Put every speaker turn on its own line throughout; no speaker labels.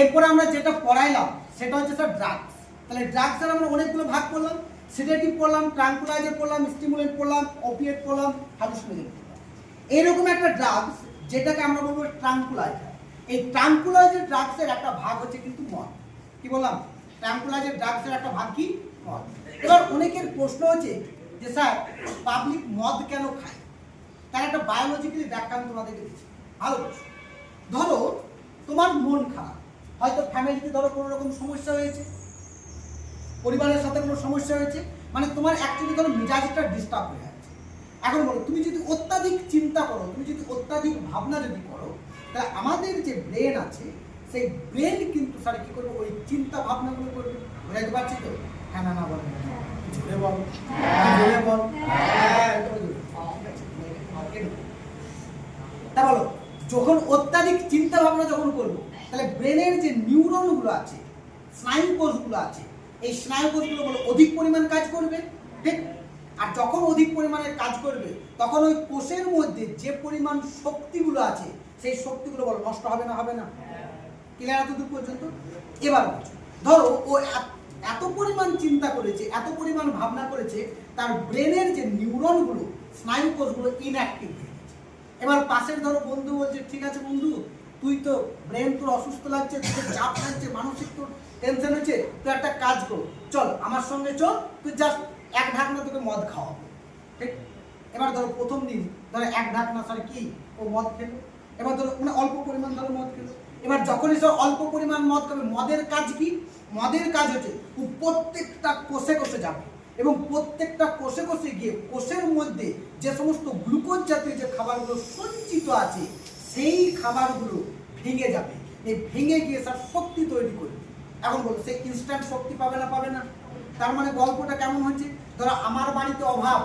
এরপরে আমরা যেটা পড়াইলাম, সেটা হচ্ছে স্যার ড্রাগস তাহলে ড্রাগসের আমরা অনেকগুলো ভাগ করলাম। সিডেটিভ পড়লাম ট্রাঙ্কুলাইজার পড়লাম স্টিমুলেন্ট পড়লাম ওপিয়েট পড়লাম হ্যালুসিনোজেন পড়লাম। এরকম একটা ড্রাগস যেটাকে আমরা বলব ট্রাঙ্কুলাইজার এই ট্রাঙ্কুলাইজার ড্রাগসের একটা ভাগ হচ্ছে কিন্তু মদ। কি বললাম? ট্রাঙ্কুলাইজার ড্রাগসের একটা ভাগ কি? মদ। এবার অনেকের প্রশ্ন হচ্ছে যে স্যার পাবলিক মদ কেন খায়? তার একটা বায়োলজিক্যালি ব্যাখ্যা আমি তোমাদেরকে দিচ্ছি। ভালো ধরো, তোমার মন খারাপ। হয়তো ফ্যামিলিতে ধরো কোনো রকম সমস্যা হয়েছে, পরিবারের সাথে কোনো সমস্যা হয়েছে মানে তোমার অ্যাকচুয়ালি ধরো মেজাজটা ডিস্টার্ব হয়ে যাচ্ছে। এখন বলো, তুমি যদি অত্যাধিক চিন্তা করো, তুমি যদি অত্যাধিক ভাবনা যদি করো, তাহলে আমাদের যে ব্রেন আছে, সেই ব্রেন কিন্তু স্যার কি করবে? ওই চিন্তা ভাবনাগুলো করবে। বোঝাতে পারছি তো? হ্যাঁ না না, বল জোরে বল। তা বলো, যখন অত্যাধিক চিন্তা ভাবনা যখন করব তাহলে ব্রেনের যে নিউরনগুলো আছে, স্নায়ু কোষগুলো আছে, এই স্নায়ু কোষগুলো বলো অধিক পরিমাণ কাজ করবে? ঠিক? আর যখন অধিক পরিমাণে কাজ করবে, তখন ওই কোষের মধ্যে যে পরিমাণ শক্তিগুলো আছে, সেই শক্তিগুলো বলো নষ্ট হবে না হবে না? ক্লিয়ার এতদূর পর্যন্ত? এবার। ধরো ও এত- এত পরিমাণ চিন্তা করেছে, এত পরিমাণ ভাবনা করেছে, তার ব্রেনের যে নিউরনগুলো, স্নায়ু কোষগুলো ইনঅ্যাক্টিভ হয়ে গেছে। এবার পাশের ধরো বন্ধু বলছে, ঠিক আছে বন্ধু তুই তো ব্রেন তোর অসুস্থ লাগছে, তোর চাপ লাগছে, মানসিক তোর টেনশন হচ্ছে, তুই একটা কাজ কর। চল, আমার সঙ্গে চল, তুই জাস্ট এক ঢাকনা তোকে মদ খাওয়াবো। ঠিক? এবার ধরো প্রথম দিন, ধরো এক ঢাকনা স্যার কি? ও মদ খেলো। এবার ধরো মানে অল্প পরিমাণ ধরো মদ খেলো। এবার যখনই সে অল্প পরিমাণ মদ খাবে, মদের কাজ কি? মদের কাজ হচ্ছে প্রত্যেকটা কোষে কোষে যাবে। এবং প্রত্যেকটা কোষে কোষে গিয়ে কোষের মধ্যে যে সমস্ত গ্লুকোজ জাতীয় যে খাবারগুলো সঞ্চিত আছে সেই খাবারগুলো ভেঙে যাবে। এই ভেঙে গিয়ে স্যার শক্তি তৈরি করবে এখন বলো, সে ইনস্ট্যান্ট শক্তি পাবে না পাবে না? তার মানে গল্পটা কেমন হচ্ছে ধরো, আমার বাড়িতে অভাব।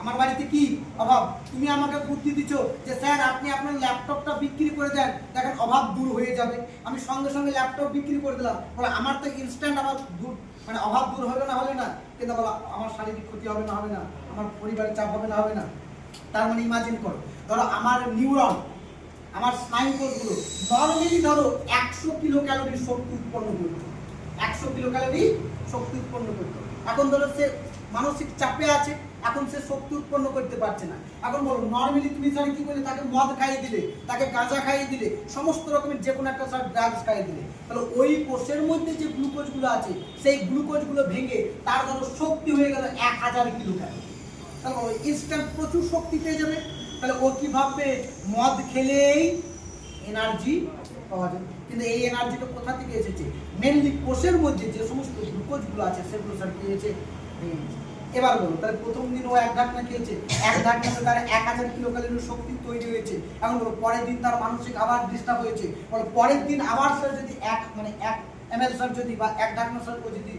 আমার বাড়িতে কি অভাব? তুমি আমাকে বুদ্ধি দিচ্ছ যে, স্যার, আপনি আপনার ল্যাপটপটা বিক্রি করে দেন। দেখেন, অভাব দূর হয়ে যাবে। আমি সঙ্গে সঙ্গে ল্যাপটপ বিক্রি করে দিলাম। বলে, আমার তো ইনস্ট্যান্ট আমার দূর মানে অভাব দূর হবে না হবে না? কিন্তু বলো, আমার শারীরিক ক্ষতি হবে না হবে না? আমার পরিবারের চাপ হবে না হবে না? তার মানে ইমাজিন করো। ধরো, আমার নিউরন আমার স্নায়ু কোষগুলো নর্মালি ধরো একশো কিলো ক্যালোরি শক্তি উৎপন্ন করতো, একশো কিলো ক্যালোরি শক্তি উৎপন্ন করতো। এখন ধরো সে মানসিক চাপে আছে, এখন সে শক্তি উৎপন্ন করতে পারছে না। এখন বলো নর্মালি তুমি স্যার কি করলে? তাকে মদ খাইয়ে দিলে, তাকে গাঁজা খাইয়ে দিলে, সমস্ত রকমের যে কোনো একটা স্যার ড্রাগস খাইয়ে দিলে। তাহলে ওই কোষের মধ্যে যে গ্লুকোজগুলো আছে, সেই গ্লুকোজগুলো ভেঙে তার ধরো শক্তি হয়ে গেল এক হাজার কিলো ক্যালোরি তাহলে ইনস্ট্যান্ট প্রচুর শক্তি পেয়ে যাবে। তাহলে ও কি ভাববে? মদ খেলেই এনার্জি পাওয়া যাবে কিন্তু এই এনার্জিটা কোথা থেকে এসেছে? মেনলি কোষের মধ্যে যে সমস্ত গ্লুকোজগুলো আছে, সেগুলো স্যার কি হয়েছে এবার বলো তাহলে প্রথম দিন ও এক ঢাকনা খেয়েছে। এক ঢাকনাতে তার এক হাজার কিলো ক্যালোরির শক্তি তৈরি হয়েছে। এখন বলো পরের দিন তার মানসিক আবার ডিস্টার্ব হয়েছে। বলো পরের দিন আবার স্যার যদি এক মানে এক এম এল স্যার যদি বা এক ঢাকনা স্যার ও যদি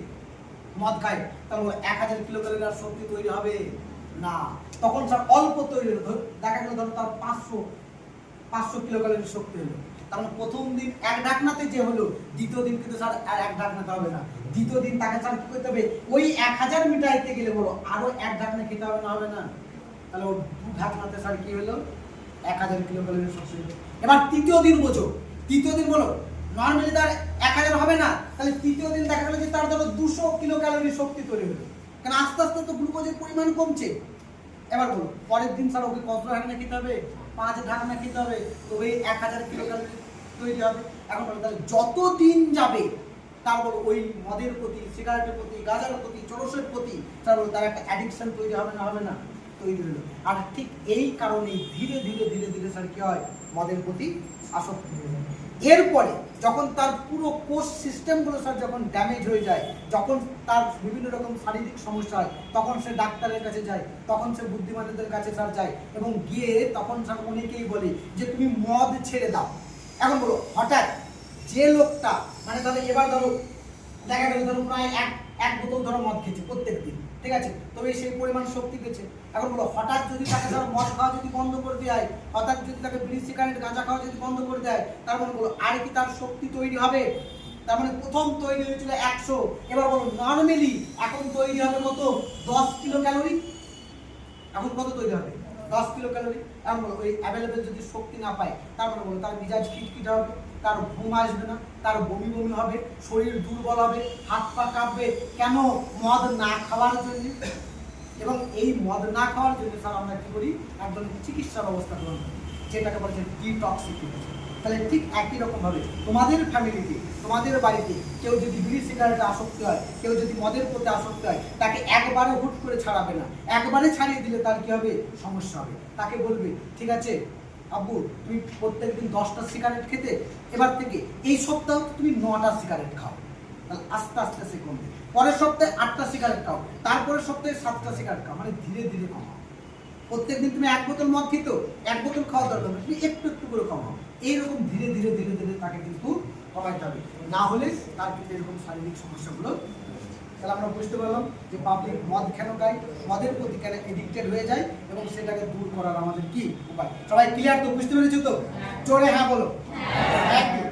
মদ খায়, তাহলে এক হাজার কিলো ক্যালোরি আর শক্তি তৈরি হবে না। তখন স্যার অল্প তৈরি হলো। দেখা গেল ধরো তার পাঁচশো পাঁচশো কিলো ক্যালোরি শক্তি হলো। মানে প্রথম দিন এক ঢাকনাতে যে হলো, দ্বিতীয় দিন কিন্তু স্যার আর এক ঢাকনাতে হবে না। দ্বিতীয় দিন তাকে স্যার কি করতে হবে? ওই এক হাজার মিটাইতে গেলে বলো, আরও এক ঢাকনা খেতে হবে না হবে না? তাহলে ও দু ঢাকনাতে স্যার কি হলো? এক হাজার কিলো ক্যালোরি শক্তি হলো। এবার তৃতীয় দিন বোঝো। তৃতীয় দিন বলো নর্মালি তার এক হাজার হবে না, তাহলে তৃতীয় দিন দেখা গেলো যে তার ধরো দুশো কিলো ক্যালোরি শক্তি তৈরি হলো। কারণ আস্তে আস্তে তো গ্লুকোজের পরিমাণ কমছে? এবার বলো পরের দিন স্যার ওকে কত ঢাকনা খেতে হবে? পাঁচ ঢাকনা খেতে হবে। তবে এক হাজার কিলো ক্যালোরি তৈরি হবে। এখন তাহলে যত দিন যাবে তারপর ওই মদের প্রতি, সিগারেটের প্রতি, গাঁজার প্রতি, চরসের প্রতি, তার তার একটা অ্যাডিকশন তৈরি হবে না হবে না, তৈরি হলো। আর ঠিক এই কারণেই ধীরে ধীরে ধীরে ধীরে, স্যার, কি হয়? মদের প্রতি আসক্তি হয়ে যায় এরপরে যখন তার পুরো কোষ সিস্টেমগুলো স্যার যখন ড্যামেজ হয়ে যায়, যখন তার বিভিন্ন রকম শারীরিক সমস্যা হয়, তখন সে ডাক্তারের কাছে যায়, তখন সে বুদ্ধিমানদের কাছে স্যার যায় এবং গিয়ে তখন স্যার অনেকেই বলে যে, তুমি মদ ছেড়ে দাও। এখন বলো, হঠাৎ যে লোকটা মানে ধরো এবার ধরো, দেখা গেল ধরো প্রায় এক এক বোতল ধরো মদ খেয়েছে প্রত্যেক দিন ঠিক আছে? তবে সেই পরিমাণ শক্তি পেয়েছে এখন বলো, হঠাৎ যদি তাকে ধরো মদ খাওয়া যদি বন্ধ করে দেয়, হঠাৎ যদি তাকে বিড়ি, সিগারেট, গাঁজা খাওয়া যদি বন্ধ করে দেয়, তার মানে বলো, আর কি তার শক্তি তৈরি হবে? তার মানে প্রথম তৈরি হয়েছিল একশো। এবার বলো নর্মালি এখন তৈরি হবে কত? দশ কিলো ক্যালোরি এখন কত তৈরি হবে? দশ কিলো ক্যালোরি এখন বলো, ওই অ্যাভেলেবেল যদি শক্তি না পায়, তার মানে বলো, তার মিজাজ খিটখিট হবে। তার ঘুম আসবে না তার বমি বমি হবে, শরীর দুর্বল হবে, হাত পা কাঁপবে, কেন মদ না খাওয়ার জন্য? এবং এই মদ না খাওয়ার জন্য স্যার আমরা কী করি? একদম চিকিৎসা ব্যবস্থা গ্রহণ করি, যেটাকে বলছে ডিটক্সিফিকেশন তাহলে ঠিক একই রকমভাবে তোমাদের ফ্যামিলিতে তোমাদের বাড়িতে কেউ যদি বিড়ি সিগারেটে আসক্তি হয়, কেউ যদি মদের প্রতি আসক্ত হয়, তাকে একবারে হুট করে ছাড়াবে না। একবারে ছাড়িয়ে দিলে তার কি হবে? সমস্যা হবে। তাকে বলবে, ঠিক আছে আব্বু তুমি প্রত্যেকদিন দশটা সিগারেট খেতে, এবার থেকে এই সপ্তাহ তুমি নটা সিগারেট খাও। তাহলে আস্তে আস্তে সে কমবে। পরের সপ্তাহে আটটা সিগারেট খাও, তারপরের সপ্তাহে সাতটা সিগারেট খাও মানে ধীরে ধীরে কমাও। প্রত্যেকদিন তুমি এক বোতল মদ খেত, এক বোতল খাওয়া দরকার তুমি একটু একটু করে কমাও। এইরকম ধীরে ধীরে ধীরে ধীরে তাকে কিন্তু কমাইতে হবে। না হলে তার কিন্তু এরকম শারীরিক সমস্যাগুলো তাহলে আমরা বুঝতে পারলাম যে পাবলিক মদ কেন খায় মদের প্রতি কেন এডিক্টেড হয়ে যায় এবং সেটাকে দূর করার আমাদের কি উপায়? সবাই ক্লিয়ার তো? বুঝতে পেরেছ তো? জোরে হ্যাঁ বলো। একদম।